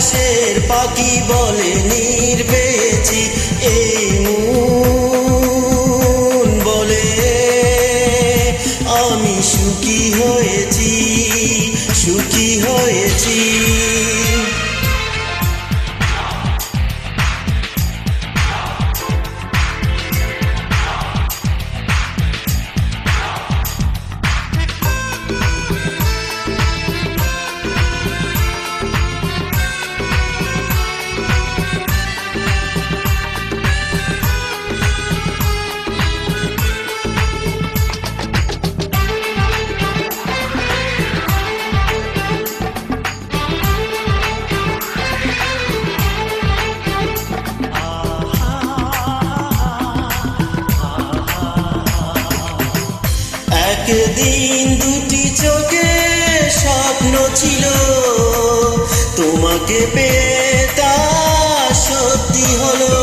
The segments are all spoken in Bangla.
আকাশের পাখি বলে নির্বেচি এই মন বলে। আমি সুখী হয়েছি সুখী হয়েছি। একদিন দুটি চোখে স্বপ্ন ছিল। তোমাকে পেয়ে তা সত্যি হলো।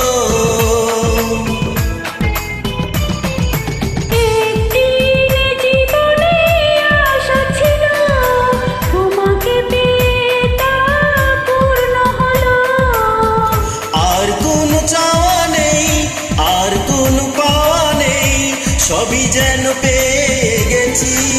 সবই যেন পেয়ে see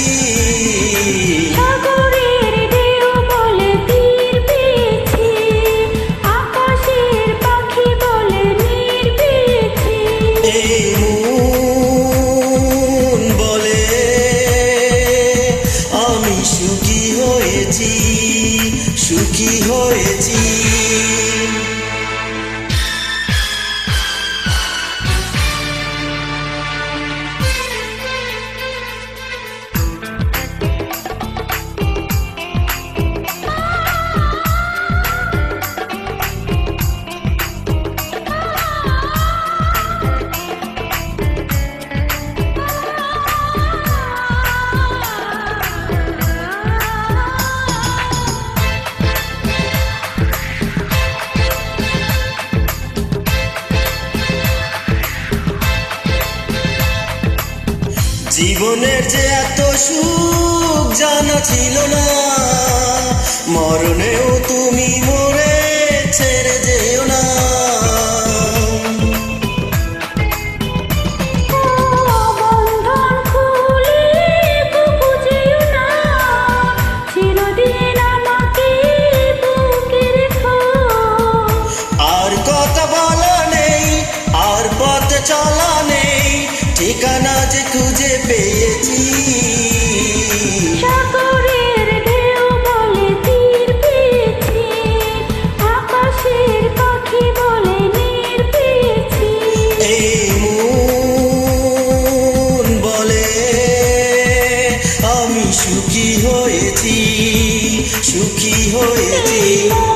জীবনের যে এত সুখ জানা ছিল না। মরণেও তুমি মরে হয়েছি সুখী হয়েছি।